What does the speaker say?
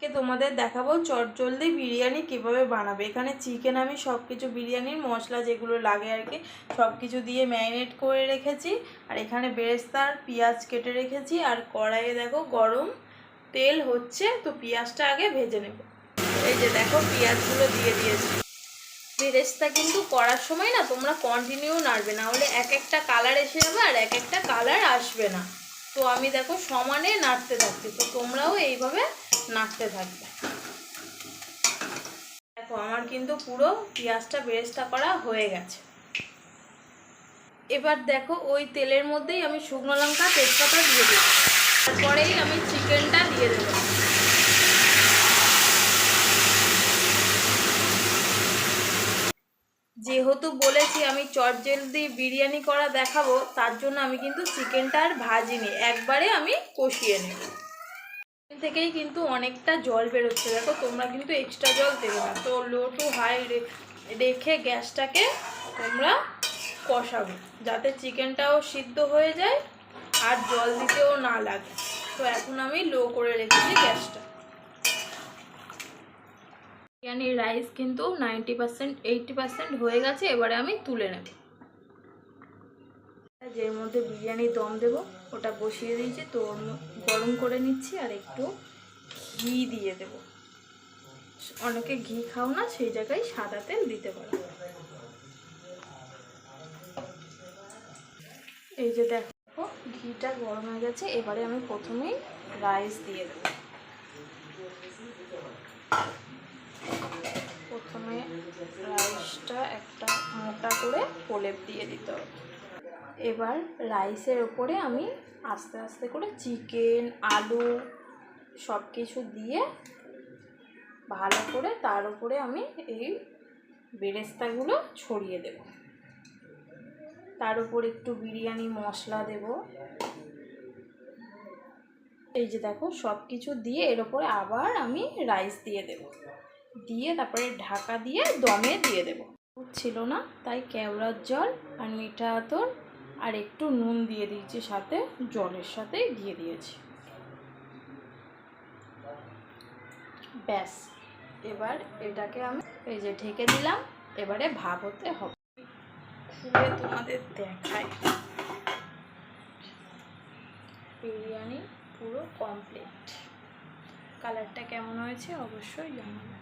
কে তোমাদের দেখাবো চটজলদি বিরিয়ানি কীভাবে বানাবে। এখানে চিকেন আমি সব কিছু বিরিয়ানির মশলা যেগুলো লাগে আর কি সব কিছু দিয়ে ম্যারিনেট করে রেখেছি। আর এখানে বেরেস্তার পেঁয়াজ কেটে রেখেছি। আর কড়াইয়ে দেখো গরম তেল হচ্ছে, তো পেঁয়াজটা আগে ভেজে নেব। এই যে দেখো পেঁয়াজগুলো দিয়ে দিয়েছি। বেরেস্তা কিন্তু করার সময় না তোমরা কন্টিনিউ নাড়বে, না হলে এক একটা কালার এসে যাবে আর এক একটা কালার আসবে না। তো আমি দেখো সমানে নাড়তে থাকছি, তো তোমরাও এইভাবে নাড়তে থাকবে। দেখো, আমার কিন্তু পুরো পেঁয়াজটা বেরেস্তা করা হয়ে গেছে। এবার দেখো, ওই তেলের মধ্যেই আমি শুকনো লঙ্কা, তেজপাতা দিয়ে দিই তারপরেই আমি চিকেনটা দিয়ে দেবো। যেহেতু বলেছি আমি চটজলদি বিরিয়ানি করা দেখাবো, তার জন্য আমি কিন্তু চিকেনটা আর ভাজিনি। একবারে আমি কষিয়ে নেব। থেকেই কিন্তু অনেকটা জল বেরোচ্ছে। দেখো, তোমরা কিন্তু এক্সট্রা জল দেবে না। তো লো টু হাই রেখে গ্যাসটাকে তোমরা কষাবে, যাতে চিকেনটাও সিদ্ধ হয়ে যায় আর জল দিতেও না লাগে। তো এখন আমি লো করে রেখেছি গ্যাসটা। বিরিয়ানির রাইস কিন্তু নাইনটি পার্সেন্ট এইটটি পার্সেন্ট হয়ে গেছে, এবারে আমি তুলে নেব। যের মধ্যে বিরিয়ানি দম দেব, ওটা বসিয়ে দিয়েছি, তো গরম করে নিচ্ছি আর একটু ঘি দিয়ে দেব। অনেকে ঘি খাও না, সেই জায়গায় সাদা তেল দিতে পারো। এই যে দেখো, ঘিটা গরম হয়ে গেছে, এবারে আমি প্রথমেই রাইস দিয়ে দেবো। প্রথমে রাইসটা একটা মোটা করে প্রলেপ দিয়ে দিতে হবে। এবার রাইসের ওপরে আমি আস্তে আস্তে করে চিকেন, আলু সব কিছু দিয়ে ভালো করে তার উপরে আমি এই বেরেস্তাগুলো ছড়িয়ে দেব। তার উপর একটু বিরিয়ানি মশলা দেব। এই যে দেখো, সব কিছু দিয়ে এর ওপরে আবার আমি রাইস দিয়ে দেব। দিয়ে তারপরে ঢাকা দিয়ে দমে দিয়ে দেব। ছিল না, তাই কেওড়ার জল আর মিঠা আতর আর একটু নুন দিয়ে দিয়েছি সাথে, জলের সাথেই দিয়ে দিয়েছি। ব্যাস, এবার এটাকে আমি এই যে ঢেকে দিলাম, এবারে ভাব হতে হবে। খুলে তোমাদের দেখাই। বিরিয়ানি পুরো কমপ্লিট কালারটা কেমন হয়েছে অবশ্যই জানাবে।